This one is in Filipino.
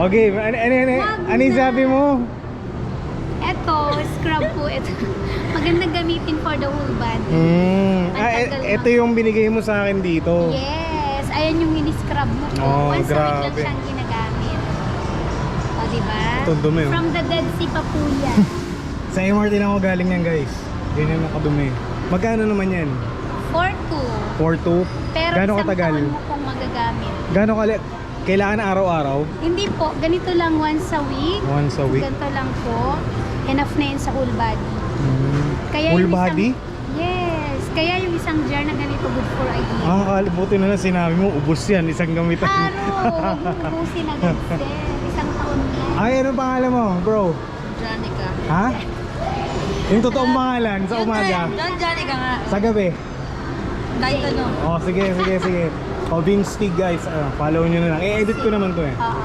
Okay, ano, ano, ano, ano yung sabi mo? Eto, scrub po. Ito. Magandang gamitin for the whole body. Hmm. Ah, e- tagal ito yung binigay mo sa akin dito. Yes. Ayan yung ini-scrub mo po. Oh, Once a week lang grabe. siyang ginagamit. O, diba? Ito, dumi, oh. From the Dead Sea pa po yan. Sa MRT lang ako galing yan guys. Ganyan nakadumi. Magkano naman yan? 4-2. 4-2? Pero Gano'ng isang katagal? taon mo pong magagamit. Gano'ng kali? Kailangan araw-araw? Hindi po. Ganito lang once a week. Once a week? Ganito lang po. Enough na yun sa whole body. Hmm. Kaya yung isang- body? Yes. Kaya yung isang jar na ganito good for a year. Ah, kalibuti na lang sinabi mo, ubos yan, isang gamitan. Araw, huwag mo ubusin agad, sir. Isang taon yan. Ay, anong pangalan mo, bro? Janica. Ha? Yung totoong pangalan sa umaga. Don Janica nga. Sa gabi. Kahit ano. Oh, sige, sige, sige. Oh, Bing Stig guys. Ah, follow nyo na lang. I-edit ko naman to eh. Oo,